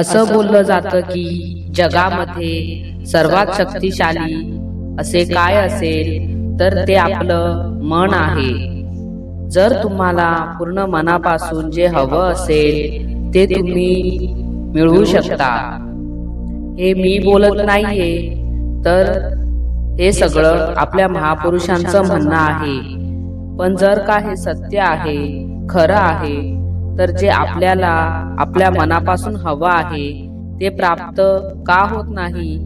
असं बोललं जातं की जगामध्ये सर्वात शक्तिशाली असे काय असेल तर ते आपलं मन आहे. जर तुम्हाला पूर्ण मनापासून जे हवं असेल ते तुम्ही मिळवू शकता. हे मी बोलत नाहीये. तर हे सगळं आपल्या महापुरुषांचं म्हणणं आहे. पण जर का हे सत्य आहे खरं आहे तर जे आपल्याला आपल्या मनापासून हवं आहे ते प्राप्त का होत नाही?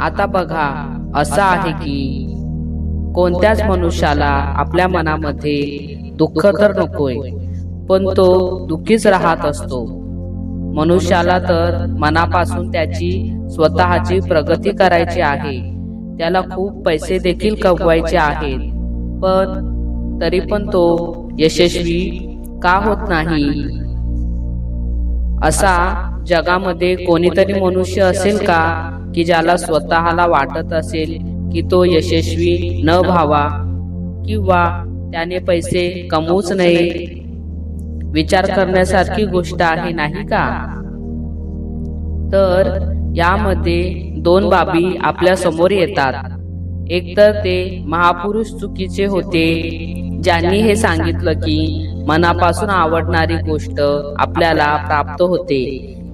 आता बघा असं आहे की कोणत्याच मनुष्याला आपल्या मनामध्ये दुःख तर नकोय पण तो दुःखीच राहत असतो. मनुष्याला तर मनापासून त्याची स्वतःची प्रगती करायची आहे. त्याला खूप पैसे देखील कमवायचे आहेत. पण तरी पण तो यशस्वी का होत नाही? असा जगामध्ये कोणीतरी मनुष्य असेल का की ज्याला स्वतःला वाटत असेल की तो यशस्वी न व्हावा किंवा त्याने पैसे कमवूच नये? विचार करण्यासारखी गोष्ट आहे नाही का? तर यामध्ये दोन बाबी आपल्यासमोर येतात. एकतर ते महापुरुष चुकीचे होते ज्यांनी हे सांगितलं की मनापासून आवडणारी गोष्ट आपल्याला प्राप्त होते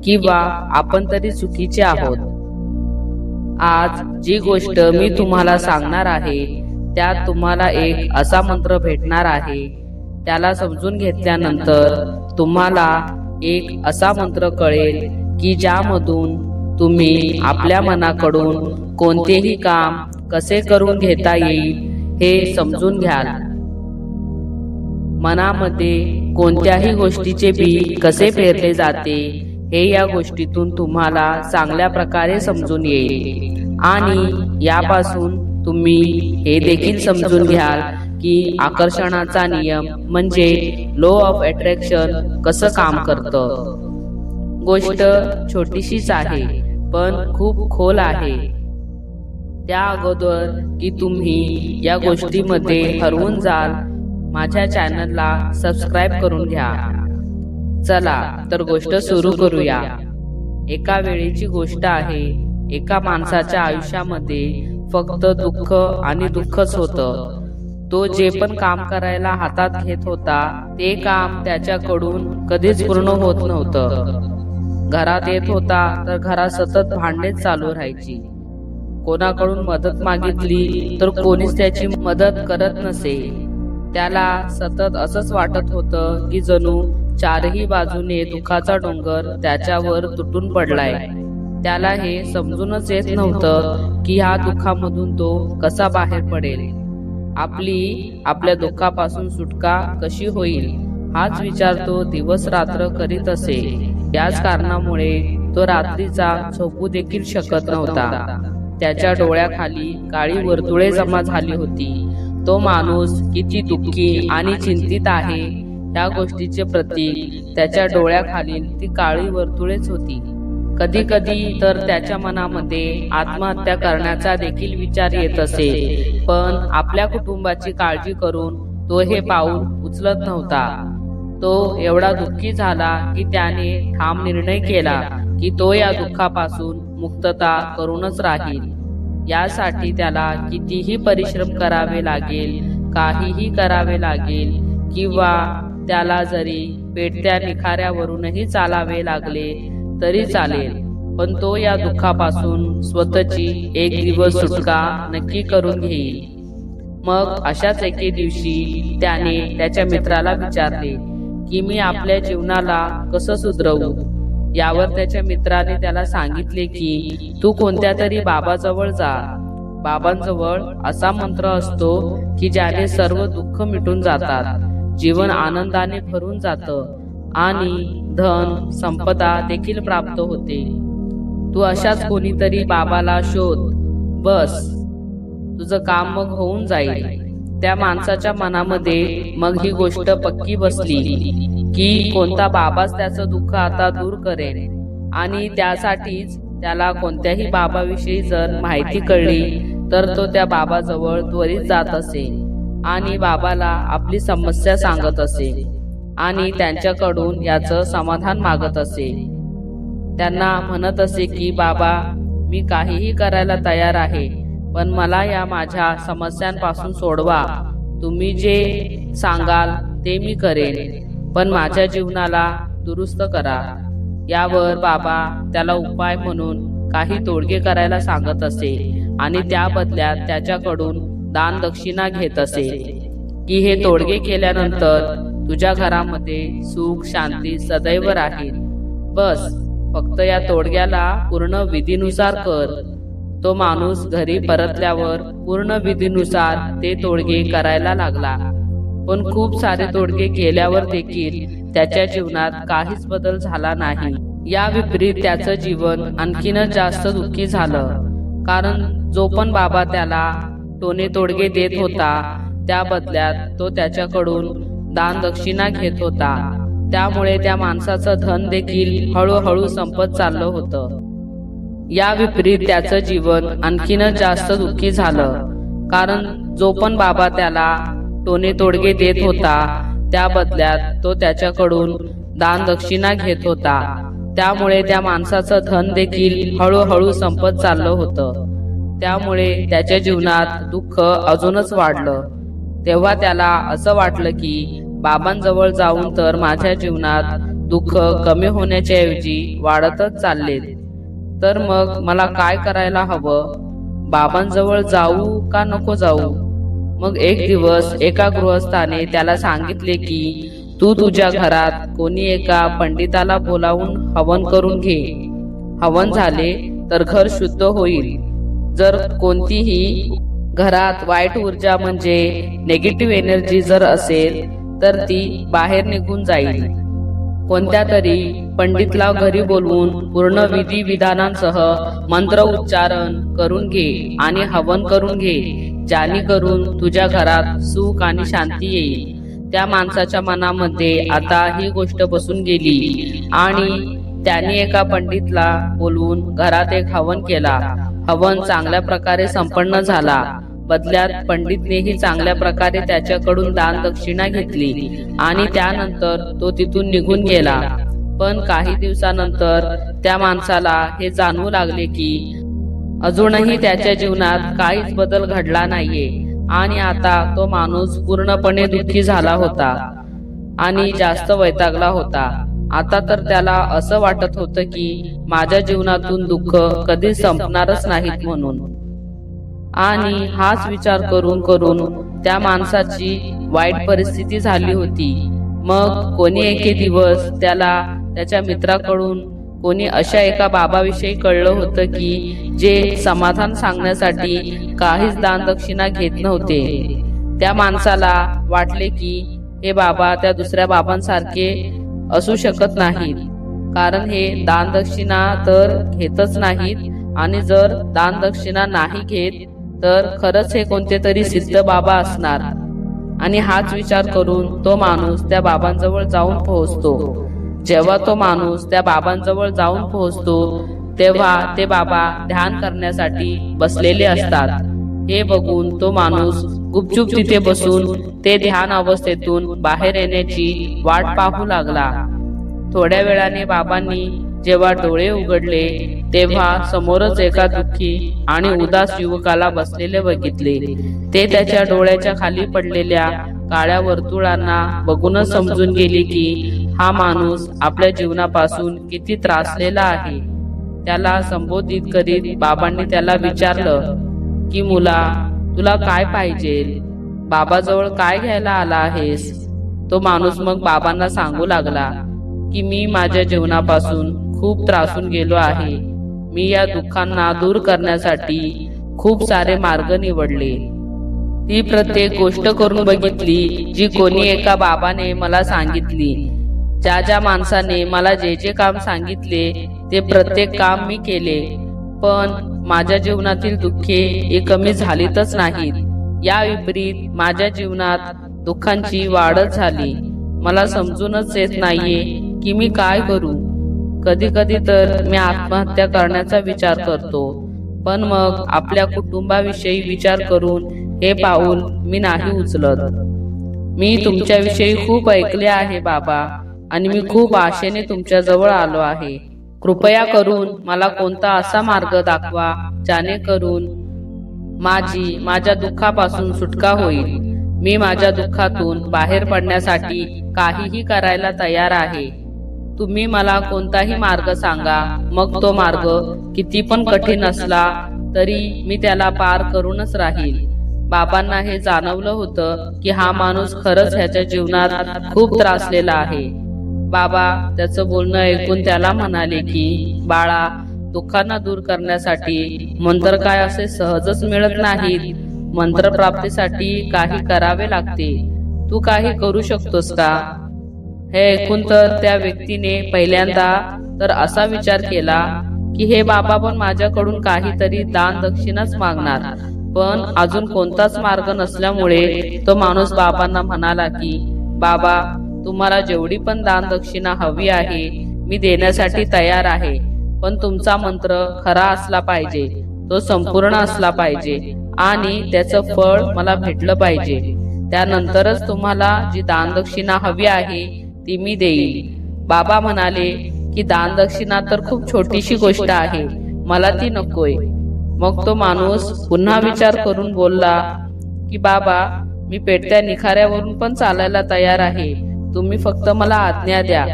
किंवा आपण तरी चुकीचे आहोत. आज जी गोष्ट मी तुम्हाला सांगणार आहे त्यात तुम्हाला एक असा मंत्र भेटणार आहे. त्याला समजून घेतल्यानंतर तुम्हाला एक असा मंत्र कळेल की ज्यामधून तुम्ही आपल्या मनाकडून कोणतेही काम कसे करून घेता येईल हे समजून घ्याल. मनामध्ये कोणत्याही गोष्टीचे बी कसे पेरले जाते हे या गोष्टीतून तुम्हाला चांगल्या प्रकारे समजून येईल. आणि यापासून तुम्ही हे देखील समजून घ्याल की आकर्षणाचा नियम म्हणजे लो ऑफ अट्रॅक्शन कसं काम करतं. गोष्ट छोटीशीच आहे पण खूप खोल आहे. त्या अगोदर की तुम्ही या गोष्टीमध्ये हरवून जाल माझ्या चॅनलला सबस्क्राईब करून घ्या. चला तर गोष्ट सुरू करूया. एका वेळेची गोष्ट आहे एका माणसाच्या आयुष्यामध्ये फक्त दुःख आणि दुःखच होतं. तो जे पण काम करायला हातात घेत होता ते काम त्याच्याकडून कधीच पूर्ण होत नव्हतं. घरात येत होता तर घरात सतत भांडेच चालू राहायची. कोणाकडून मदत मागितली तर कोणीच त्याची मदत करत नसे. त्याला सतत असंच वाटत होतं की जणू चारही बाजूने दुखाचा डोंगर त्याच्यावर तुटून पडलाय. त्याला हे समजूनच येत नव्हतं की ह्या दुःखामधून तो कसा बाहेर पडेल. आपली आपल्या दुःखापासून सुटका कशी होईल हाच विचार तो दिवस रात्र करीत असे. याच कारणामुळे तो रात्रीचा झोपू देखील शकत नव्हता. त्याच्या डोळ्याखाली काळी वर्तुळे जमा झाली होती. तो माणूस किती दुःखी आणि चिंतित आहे या गोष्टीचे प्रतीक त्याच्या डोळ्याखालील ती काळी वर्तुळेच होती. कधी कधी तर त्याच्या मनामध्ये आत्महत्या करण्याचा देखील विचार येत असे पण आपल्या कुटुंबाची काळजी करून तो हे पाऊल उचलत नव्हता. तो एवढा दुःखी झाला की त्याने ठाम निर्णय केला की तो या दुःखापासून मुक्तता करूनच राहील. यासाठी त्याला कितीही परिश्रम करावे लागेल काहीही करावे लागेल किंवा त्याला जरी पेटत्या निखाऱ्यावरूनही चालावे लागले तरी चालेल. पण तो या दुःखापासून स्वतःची एक दिवस सुटका नक्की करून घेईल. मग अशाच एके दिवशी त्याने त्याच्या मित्राला विचारले की मी आपल्या जीवनाला कसं सुधरवू? यावर त्याच्या मित्राने त्याला सांगितले की तू कोणत्या तरी बाबाजवळ जा. बाबांजवळ असा मंत्र असतो की ज्याने सर्व दुःख मिटून जातात जीवन आनंदाने भरून जातं आणि धन संपदा देखील प्राप्त होते. तू अशाच कोणीतरी बाबाला शोध. बस. तुझं काम मग होऊन जाईल. त्या माणसाच्या मनामध्ये मग ही गोष्ट पक्की बसली. की कोणता बाबाच त्याचं दुःख आता दूर करेल आणि त्यासाठीच त्याला कोणत्याही बाबाविषयी जर माहिती कळली तर तो त्या बाबाजवळ त्वरित जात असे आणि बाबाला आपली समस्या सांगत असे आणि त्यांच्याकडून याचं समाधान मागत असे. त्यांना म्हणत असे की बाबा मी काहीही करायला तयार आहे पण मला या माझ्या समस्यांपासून सोडवा. तुम्ही जे सांगाल ते मी करेन. पण माझ्या जीवनाला दुरुस्त करा. यावर बाबा त्याला उपाय म्हणून काही तोडगे करायला सांगत असे आणि त्या बदल्यात त्याच्याकडून दान दक्षिणा घेत असे. की हे तोडगे केल्यानंतर तुझ्या घरामध्ये सुख शांती सदैव राहील. बस फक्त या तोडग्याला पूर्ण विधीनुसार कर. तो माणूस घरी परतल्यावर पूर्ण विधीनुसार ते तोडगे करायला लागला. पण खूप सारे तोडगे केल्यावर देखील त्याच्या जीवनात काहीच बदल झाला नाही. या विपरीत त्याचं जीवन आणखीनच जास्त दुःखी झालं. कारण जो पण बाबा त्याला टोने तोडगे देत होता त्या बदल्यात तो त्याच्याकडून दान दक्षिणा घेत होता. त्यामुळे त्या माणसाचं धन देखील हळूहळू संपत चाललं होतं. या विपरीत त्याचं जीवन आणखीनच जास्त दुःखी झालं. कारण जो पण बाबा त्याला टोने तोडगे देत होता. त्या बदल्यात तो त्याच्याकडून दान दक्षिणा घेत होता. त्यामुळे त्या माणसाचं धन देखील हळूहळू संपत चाललं होतं. त्यामुळे त्याच्या जीवनात दुःख अजूनच वाढलं. तेव्हा त्याला असं वाटलं की बाबांजवळ जाऊन तर माझ्या जीवनात दुःख कमी होण्याच्या ऐवजी वाढतच चालले तर मग मला काय करायला हवं? बाबांजवळ जाऊ का नको जाऊ? मग एक दिवस एका गृहस्थाने त्याला सांगितले की तू तुझ्या घरात कोणी एका पंडिताला बोलावून हवन करून घे. हवन झाले तर घर शुद्ध होईल. जर कोणतीही घरात वाईट ऊर्जा म्हणजे नेगेटिव्ह एनर्जी जर असेल तर ती बाहेर निघून जाईल. कोणत्या तरी पंडितला घरी बोलवून पूर्ण विधी विधानांसह मंत्र उच्चारण करून घे आणि हवन करून घे ज्याने करून तुझ्या घरात सुख आणि शांती येईल. त्या माणसाच्या मनामध्ये आता ही गोष्ट बसून गेली आणि त्याने एका पंडितला बोलवून घरात एक हवन केला. हवन चांगल्या प्रकारे संपन्न झाला. बदल्यात पंडितनेही चांगल्या प्रकारे त्याच्याकडून दान दक्षिणा घेतली आणि त्यानंतर तो तिथून निघून गेला. पण काही दिवसानंतर त्या माणसाला हे जाणवू लागले की अजूनही त्याच्या जीवनात काहीच बदल घडला नाहीये आणि आता तो माणूस पूर्णपणे दुःखी झाला होता आणि जास्त वैतागला होता. आता तर त्याला असं वाटत होतं की माझ्या जीवनातून दुःख कधी संपणारच नाहीत म्हणून. आणि हाच विचार करून करून त्या माणसाची वाईट परिस्थिती झाली होती. मग कोणी एके दिवस त्याला त्याच्या मित्राकडून कोणी अशा एका बाबाविषयी कळलं होतं की जे समाधान सांगण्यासाठी काहीच दानदक्षिणा घेत नव्हते. त्या माणसाला वाटले की हे बाबा त्या दुसऱ्या बाबांसारखे असू शकत नाहीत. कारण हे दानदक्षिणा तर घेतच नाहीत आणि जर दानदक्षिणा नाही घेत तर खरंच हे कोणते तरी सिद्ध बाबा असणार. आणि हाच विचार करून तो माणूस त्या बाबांजवळ जाऊन पोहोचतो. जेव्हा तो माणूस त्या बाबांजवळ जाऊन पोहोचतो तेव्हा ते बाबा ध्यान करण्यासाठी बसलेले असतात. हे बघून तो माणूस गुपचूप तिथे बसून ते ध्यान अवस्थेतून बाहेर येण्याची वाट पाहू लागला. थोड्या वेळाने बाबांनी जेव्हा डोळे उघडले तेव्हा समोरच एका दुःखी आणि उदास युवकाला बसलेले बघितले. ते त्याच्या डोळ्याच्या खाली पडलेल्या काळ्या वर्तुळांना बघूनच समजून गेली की हा माणूस आपल्या जीवनापासून किती त्रासलेला आहे. त्याला संबोधित करीत बाबांनी त्याला विचारलं की मुला तुला काय पाहिजे? बाबाजवळ काय घ्यायला आला आहेस? तो माणूस मग बाबांना सांगू लागला की मी माझ्या जीवनापासून खूप त्रासून गेलो आहे. मी या दुःखांना दूर करण्यासाठी खूप सारे मार्ग निवडले. ती प्रत्येक गोष्ट करून बघितली जी कोणी एका बाबाने मला सांगितली. ज्या ज्या माणसाने मला जे जे काम सांगितले ते प्रत्येक काम मी केले. पण माझ्या जीवनातील दुःखे ही कमी झालीतच नाहीत. या विपरीत माझ्या जीवनात दुःखांची वाढच झाली. मला समजूनच येत नाहीये की मी काय करू. कधी कधी तर मी आत्महत्या करण्याचा विचार करतो. पण मग आपल्या कुटुंबाविषयी विचार करून हे पाऊल मी नाही उचलत. मी तुमच्याविषयी खूप ऐकले आहे बाबा आणि मी खूप आशेने तुमच्या जवळ आलो आहे. कृपया करून मला कोणता असा मार्ग दाखवा जेणेकरून माझी माझ्या दुःखापासून सुटका होईल. मी माझ्या दुःखातून बाहेर पडण्यासाठी काहीही करायला तयार आहे. तुम्ही मला कोणताही मार्ग सांगा. मग तो मार्ग किती पण कठीण असला तरी मी त्याला पार करूनच राहील. बाबांना हे जाणवलं होतं की हा माणूस खरंच ह्याच्या जीवनात खूप त्रासलेला आहे. बाबा त्याचं बोलणं ऐकून त्याला म्हणाले की बाळा दुःखांना दूर करण्यासाठी मंत्र काय असे सहजच मिळत नाहीत. मंत्र प्राप्तीसाठी काही करावे लागते. तू काही करू शकतोस का? हे ऐकून तर त्या व्यक्तीने पहिल्यांदा तर असा विचार केला की हे बाबा पण माझ्याकडून काहीतरी दान दक्षिणाच मागणार. पण अजून कोणताच मार्ग नसल्यामुळे तो माणूस बाबांना म्हणाला की बाबा तुम्हाला जेवढी पण दान दक्षिणा हवी आहे मी देण्यासाठी तयार आहे. पण तुमचा मंत्र खरा असला पाहिजे तो संपूर्ण असला पाहिजे आणि त्याचं फळ मला भेटलं पाहिजे. त्यानंतरच तुम्हाला जी दानदक्षिणा हवी आहे ती मी देईल. बाबा म्हणाले की दानदक्षिणा तर खूप छोटीशी गोष्ट आहे. मला ती नकोय. मग तो माणूस पुन्हा विचार करून बोलला की बाबा मी पेटत्या निखाऱ्यावरून पण चालायला तयार आहे. तुम्ही फक्त मला आज्ञा द्या.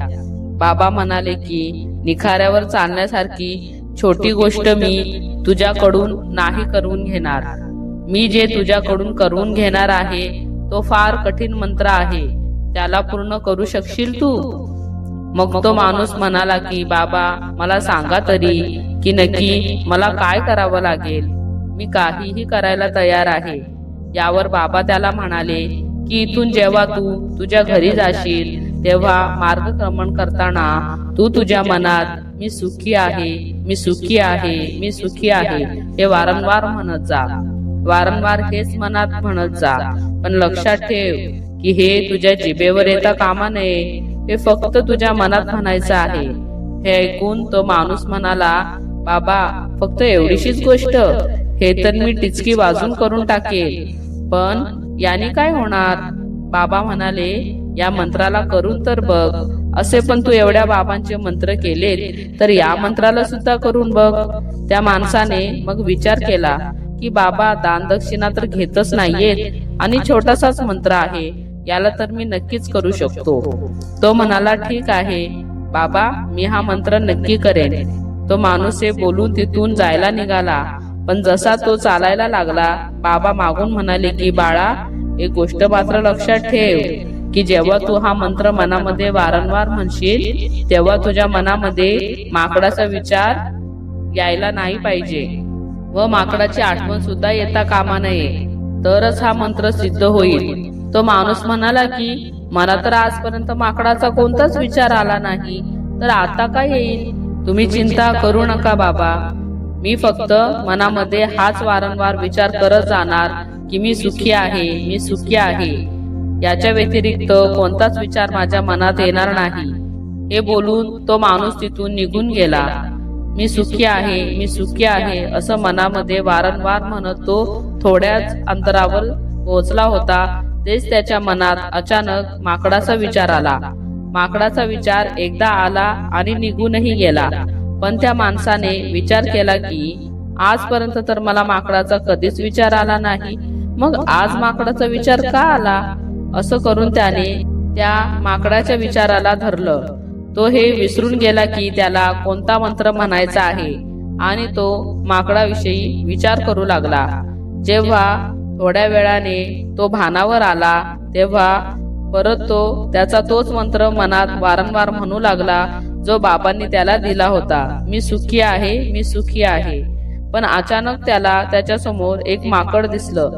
बाबा म्हणाले की निखाऱ्यावर चालण्यासारखी छोटी गोष्ट मी तुझ्याकडून नाही करून घेणार. मी जे तुझ्याकडून करून घेणार आहे तो फार कठीण मंत्र आहे. त्याला पूर्ण करू शकशील तू? मग तो माणूस म्हणाला की बाबा मला सांगा तरी की नक्की मला काय करावं लागेल? मी काहीही करायला तयार आहे. यावर बाबा त्याला म्हणाले की इथून जेव्हा तू तुझ्या घरी जाशील तेव्हा मार्गक्रमण करताना तू तुझ्या मनात मी सुखी आहे मी सुखी आहे मी सुखी आहे हे वारंवार म्हणत जा. वारंवार हेच मनात म्हणत जा. पण लक्षात ठेव की हे तुझ्या जिभेवर येता कामा नये. हे फक्त तुझ्या मनात म्हणायचं आहे. हे ऐकून तो माणूस म्हणाला बाबा फक्त एवढीशीच गोष्ट. हे तर मी टिचकी वाजून करून टाकेल. पण याने काय होणार? बाबा म्हणाले या मंत्राला करून तर बघ. असे पण तू एवढ्या बाबांचे मंत्र केलेत तर या मंत्राला सुद्धा करून बघ. त्या माणसाने मग विचार केला की बाबा दानदक्षिणा तर घेतच नाहीयेत. आणि छोटासाच मंत्र आहे. याला तर मी नक्कीच करू शकतो. तो म्हणाला ठीक आहे. बाबा मी हा मंत्र नक्की करेन. तो माणूस हे बोलून तिथून जायला निघाला. पण जसा तो चालायला लागला बाबा मागून म्हणाले की बाळा एक गोष्ट मात्र लक्षात ठेव की जेव्हा तू हा मंत्र मनामध्ये वारंवार म्हणशील तेव्हा तुझ्या मनामध्ये माकडाचा विचार यायला नाही पाहिजे व माकडाची आठवण सुद्धा येता कामा नये. तरच हा मंत्र सिद्ध होईल. तो माणूस म्हणाला की मला तर आजपर्यंत माकडाचा कोणताच विचार आला नाही. तर आता काय येईल? तुम्ही चिंता करू नका बाबा. मी फक्त मनामध्ये हाच वारंवार विचार करत जाणार की मी सुखी आहे मी सुखी आहे. याच्या व्यतिरिक्त कोणताच विचार माझ्या मनात येणार नाही. हे बोलून तो माणूस तिथून निघून गेला. मी सुखी आहे मी सुखी आहे असं मनामध्ये वारंवार म्हणत तो थोड्याच अंतरावर पोहोचला होता. तेच त्याच्या मनात अचानक माकडाचा विचार आला. माकडाचा विचार एकदा आला आणि निघूनही गेला. पण त्या माणसाने विचार केला की आजपर्यंत तर मला माकडाचा कधीच विचार आला नाही. मग आज माकडाचा विचार का आला? असं करून त्याने त्या माकडाच्या विचाराला धरलं. तो हे विसरून गेला की त्याला कोणता मंत्र म्हणायचा आहे आणि तो माकडाविषयी विचार करू लागला. जेव्हा थोड्या वेळाने तो भानावर आला. तेव्हा परत तो त्याचा तोच मंत्र मनात वारंवार म्हणू लागला जो बाबांनी त्याला दिला होता. मी सुखी आहे मी सुखी आहे. पण अचानक त्याला त्याच्यासमोर एक माकड दिसलं.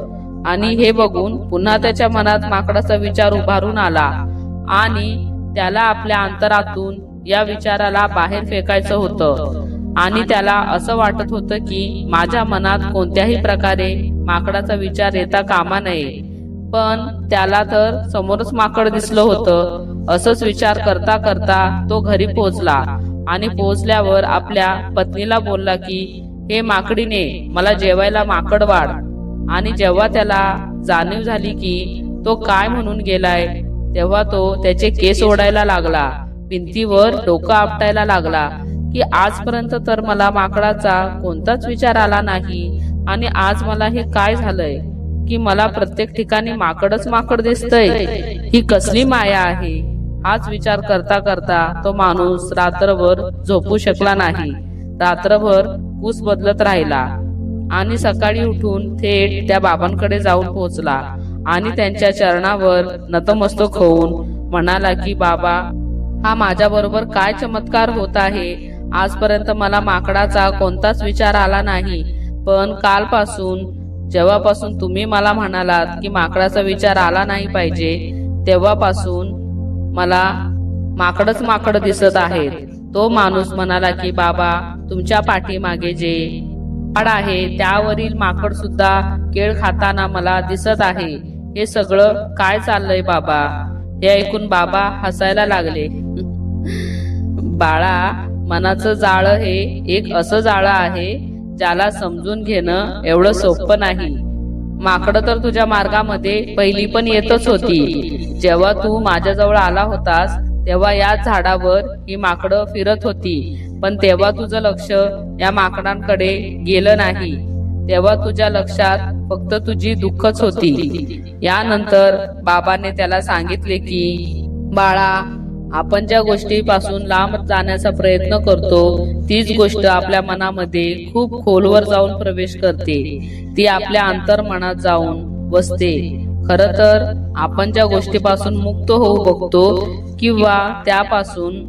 आणि हे बघून पुन्हा त्याच्या मनात माकडाचा विचार उभारून आला. आणि त्याला आपल्या अंतरातून या विचाराला बाहेर फेकायचं होतं. आणि त्याला असं वाटत होतं की माझ्या मनात कोणत्याही प्रकारे माकडाचा विचार येता कामा नये. पण त्याला तर समोरच माकड दिसलं होतं. असंच विचार करता करता तो घरी पोहोचला आणि पोहोचल्यावर आपल्या पत्नीला बोलला की हे माकडीने मला जेवायला माकड वाढ. आणि जेव्हा त्याला जाणीव झाली की तो काय म्हणून गेलाय तेव्हा तो त्याचे केस ओढायला लागला. भिंतीवर डोकं आपटायला लागला की आजपर्यंत तर मला माकडाचा कोणताच विचार आला नाही. आणि आज मला हे काय झालंय की मला प्रत्येक ठिकाणी माकडच माकड दिसतय. ही कसली माया आहे? हाच विचार करता करता तो माणूस रात्रभर झोपू शकला नाही. रात्रभर कूस बदलत राहिला. आणि सकाळी उठून थेट त्या बाबांकडे जाऊन पोहोचला. आणि त्यांच्या चरणावर नतमस्तक होऊन म्हणाला की बाबा हा माझ्या बरोबर काय चमत्कार होत आहे? आजपर्यंत मला माकडाचा कोणताच विचार आला नाही. पण कालपासून जेव्हापासून तुम्ही मला म्हणालात की माकडाचा विचार आला नाही पाहिजे तेव्हापासून मला माकडच माकड दिसत आहेत. तो माणूस म्हणाला की बाबा तुमच्या पाठीमागे जे झाड आहे त्यावरील माकड सुद्धा केळ खाताना मला दिसत आहे. हे सगळं काय चाललंय बाबा? हे ऐकून बाबा हसायला लागले. बाळा मनाचं जाळं हे एक असं जाळं आहे ज्याला समजून घेणं एवढं सोपं नाही. माकडं तर तुझ्या मार्गामध्ये पहिली पण येतच होती. जेव्हा तू माझ्याजवळ आला होतास तेव्हा या झाडावर ही माकडं फिरत होती. पण तेव्हा तुझं लक्ष या माकडांकडे गेलं नाही. तेव्हा तुझ्या लक्षात फक्त तुझी दुःखच होती. यानंतर बाबाने त्याला सांगितले की बाळा आपण ज्या गोष्टीपासून लांब जाण्याचा प्रयत्न करतो तीच गोष्ट आपल्या मनामध्ये खूप खोलवर जाऊन प्रवेश करते. ती आपल्या अंतर्मनात जाऊन बसते. खर तर आपण ज्या गोष्टीपासून मुक्त होऊ बघतो किंवा त्यापासून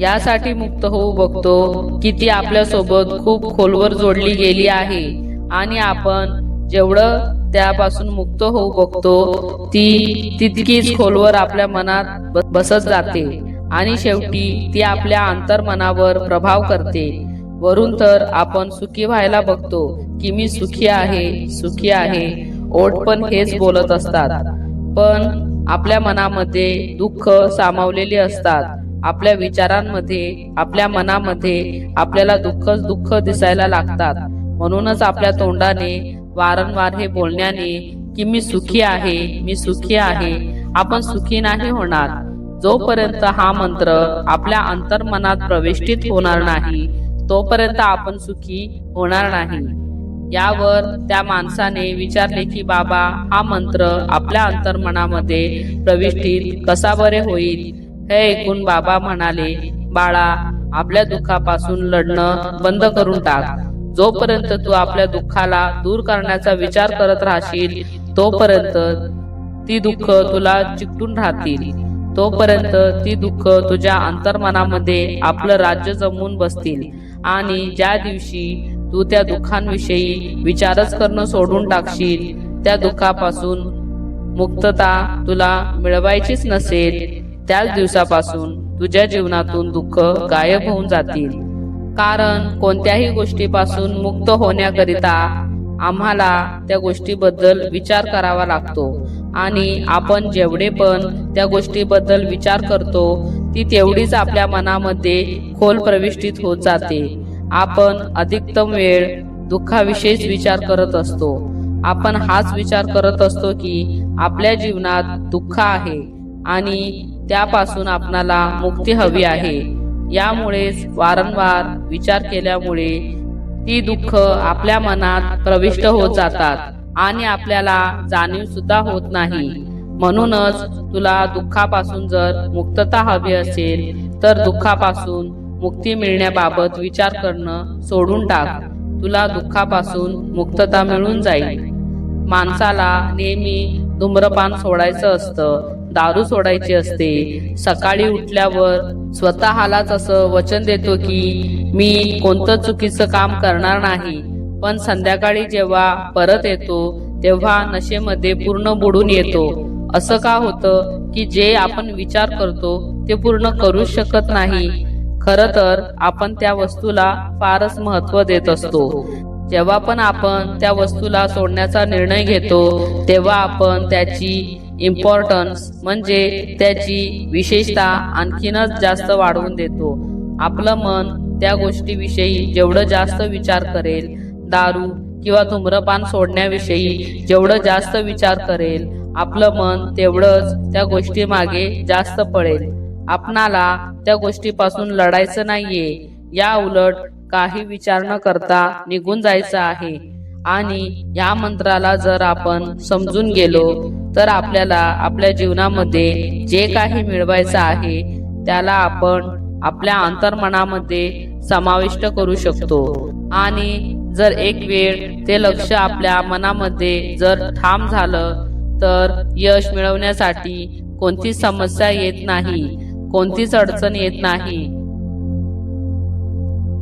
यासाठी मुक्त होऊ बघतो की ती आपल्यासोबत खूप खोलवर जोडली गेली आहे आणि आपण जेवढं त्यापासून मुक्त होऊ बघतो ती तितकीच खोलवर आपल्या मनात बसत जाते. आणि शेवटी ती आपल्या अंतर्मनावर प्रभाव करते. वरून तर आपण सुखी व्हायला बघतो की मी सुखी आहे सुखी आहे ओठ पण हेच बोलत असतात. पण आपल्या मनामध्ये दुःख सामावलेले असतात. आपल्या विचारांमध्ये आपल्या मनामध्ये आपल्याला दुःखच दुःख दिसायला लागतात. म्हणूनच आपल्या तोंडाने वारंवार हे बोलण्याने की मी सुखी आहे मी सुखी आहे आपण सुखी नाही होणार. जोपर्यंत हा मंत्र आपल्या अंतर्मनात प्रविष्टित होणार नाही तोपर्यंत आपण सुखी होणार नाही. यावर त्या माणसाने विचारले की बाबा हा मंत्र आपल्या अंतर्मनामध्ये प्रविष्टित कसा बरे होईल? हे ऐकून बाबा म्हणाले बाळा आपल्या दुःखापासून लढणं बंद करून टाक. जोपर्यंत तू आपल्या दुःखाला दूर करण्याचा विचार करत राहशील तोपर्यंत ती दुःख तुला चिकटून राहतील. तोपर्यंत ती दुःख तुझ्या अंतर्मनामध्ये आपलं राज्य जमून बसतील. आणि ज्या दिवशी तू त्या दुःखांविषयी विचारच करणं सोडून टाकशील त्या दुःखापासून मुक्तता तुला मिळवायचीच नसेल त्याच दिवसापासून तुझ्या जीवनातून दुःख गायब होऊन जातील. कारण कोणत्याही गोष्टीपासून मुक्त होण्याकरिता आम्हाला त्या गोष्टीबद्दल विचार करावा लागतो. आणि आपण जेवढे पण त्या गोष्टीबद्दल विचार करतो ती तेवढीच आपल्या मनामध्ये खोल प्रविष्टित होत जाते. आपण अधिकतम वेळ दुःखाविषयीच विचार करत असतो. आपण हाच विचार करत असतो की आपल्या जीवनात दुःख आहे आणि त्यापासून आपणाला मुक्ती हवी आहे. यामुळेच वारंवार विचार केल्यामुळे ती दुःख आपल्या मनात प्रविष्ट होत जातात आणि आपल्याला जाणीव सुद्धा होत नाही. म्हणूनच तुला दुःखापासून जर मुक्तता हवी असेल तर दुःखापासून मुक्ती मिळण्याबाबत विचार करणं सोडून टाक. तुला दुःखापासून मुक्तता मिळून जाईल. माणसाला नेहमी धूम्रपान सोडायचं असतं. दारू सोडायची असते. सकाळी उठल्यावर स्वतःलाच असं वचन देतो की मी कोणतं चुकीचं काम करणार नाही. पण संध्याकाळी जेव्हा परत येतो तेव्हा नशेमध्ये पूर्ण बुडून येतो. असं का होतं की जे आपण विचार करतो ते पूर्ण करू शकत नाही. खर तर आपण त्या वस्तूला फारच महत्त्व देत असतो. जेव्हा पण आपण त्या वस्तूला सोडण्याचा निर्णय घेतो तेव्हा आपण त्याची इम्पॉर्टन्स म्हणजे त्याची विशेषता आणखीनच जास्त वाढवून देतो. आपलं मन त्या गोष्टीविषयी जेवढं जास्त विचार करेल दारू किंवा धूम्रपान सोडण्याविषयी जेवढं जास्त विचार करेल आपलं मन तेवढंच त्या गोष्टी मागे जास्त पळेल आपणाला त्या गोष्टीपासून लढायचं नाहीये. या उलट काही विचार न करता निघून जायचं आहे. आणि या मंत्राला जर आपण समजून गेलो तर आपल्याला आपल्या जीवनामध्ये जे काही मिळवायचं आहे त्याला आपण आपल्या अंतर्मनामध्ये समाविष्ट करू शकतो. आणि जर एक वेळ ते लक्ष आपल्या मनामध्ये जर ठाम झालं तर यश मिळवण्यासाठी कोणतीच समस्या येत नाही कोणतीच अडचण येत नाही.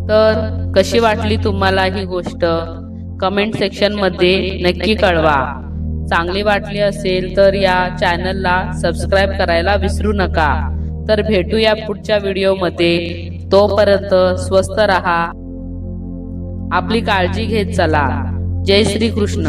तर कशी वाटली तुम्हाला ही गोष्ट? कमेंट सेक्शनमध्ये नक्की कळवा. चांगली वाटली असेल तर या चॅनलला सबस्क्राईब करायला विसरू नका. तर भेटूया पुढच्या व्हिडिओमध्ये. तोपर्यंत स्वस्त रहा. आपली काळजी घेत चला. जय श्री कृष्ण